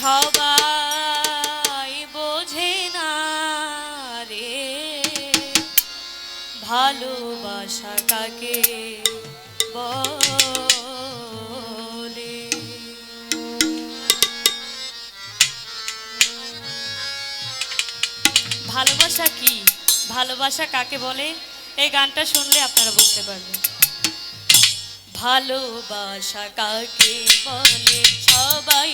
সবাই বোঝে না রে ভালোবাসা কাকে বলে। ভালোবাসা কি? ভালোবাসা কাকে বলে? এই গানটা শুনলে আপনারা বুঝতে পারবেন। ভালোবাসা কাকে বলে? সবাই